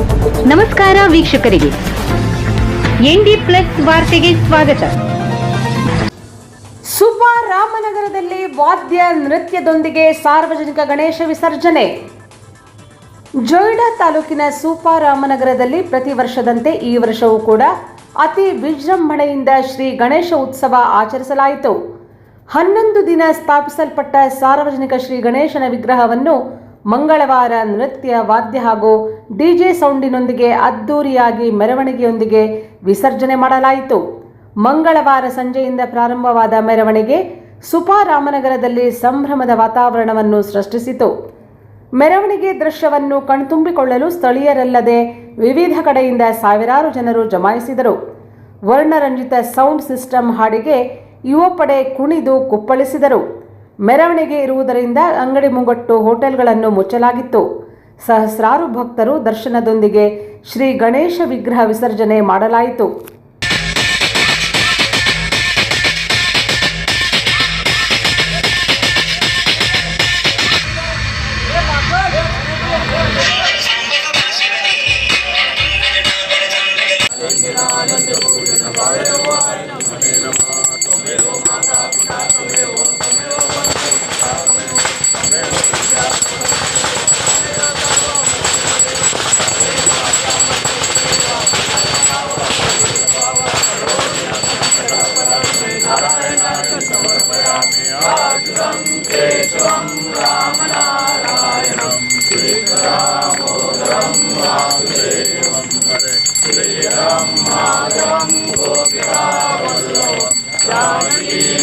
ನಮಸ್ಕಾರ ವೀಕ್ಷಕರಿಗೆ. ND plus ವಾರ್ತೆಗೆ ಸ್ವಾಗತ. ಸುಪ ರಾಮನಗರದಲ್ಲಿ ವಾದ್ಯ ನೃತ್ಯದೊಂದಿಗೆ ಸಾರ್ವಜನಿಕ ಗಣೇಶ ವಿಸರ್ಜನೆ. ಜೊಯ್ಡಾ ತಾಲೂಕಿನ ಸೂಪಾ ರಾಮನಗರದಲ್ಲಿ ಪ್ರತಿ ವರ್ಷದಂತೆ ಈ ವರ್ಷವೂ ಕೂಡ ಅತಿ ವಿಜೃಂಭಣೆಯಿಂದ ಶ್ರೀ ಗಣೇಶ ಉತ್ಸವ ಆಚರಿಸಲಾಯಿತು. ಹನ್ನೊಂದು ದಿನ ಸ್ಥಾಪಿಸಲ್ಪಟ್ಟ ಸಾರ್ವಜನಿಕ ಶ್ರೀ ಗಣೇಶನ ವಿಗ್ರಹವನ್ನು ಮಂಗಳವಾರ ನೃತ್ಯ, ವಾದ್ಯ ಹಾಗೂ ಡಿಜೆ ಸೌಂಡಿನೊಂದಿಗೆ ಅದ್ದೂರಿಯಾಗಿ ಮೆರವಣಿಗೆಯೊಂದಿಗೆ ವಿಸರ್ಜನೆ ಮಾಡಲಾಯಿತು. ಮಂಗಳವಾರ ಸಂಜೆಯಿಂದ ಪ್ರಾರಂಭವಾದ ಮೆರವಣಿಗೆ ಸುಪಾರಾಮನಗರದಲ್ಲಿ ಸಂಭ್ರಮದ ವಾತಾವರಣವನ್ನು ಸೃಷ್ಟಿಸಿತು. ಮೆರವಣಿಗೆ ದೃಶ್ಯವನ್ನು ಕಣ್ತುಂಬಿಕೊಳ್ಳಲು ಸ್ಥಳೀಯರಲ್ಲದೆ ವಿವಿಧ ಕಡೆಯಿಂದ ಸಾವಿರಾರು ಜನರು ಜಮಾಯಿಸಿದರು. ವರ್ಣರಂಜಿತ ಸೌಂಡ್ ಸಿಸ್ಟಮ್ ಹಾಡಿಗೆ ಯುವಪಡೆ ಕುಣಿದು ಕುಪ್ಪಳಿಸಿದರು. ಮೆರವಣಿಗೆ ಇರುವುದರಿಂದ ಅಂಗಡಿ ಮುಂಗಟ್ಟು ಹೋಟೆಲ್ಗಳನ್ನು ಮುಚ್ಚಲಾಗಿತ್ತು. ಸಹಸ್ರಾರು ಭಕ್ತರು ದರ್ಶನದೊಂದಿಗೆ ಶ್ರೀ ಗಣೇಶ ವಿಗ್ರಹ ವಿಸರ್ಜನೆ ಮಾಡಲಾಯಿತು. Yeah.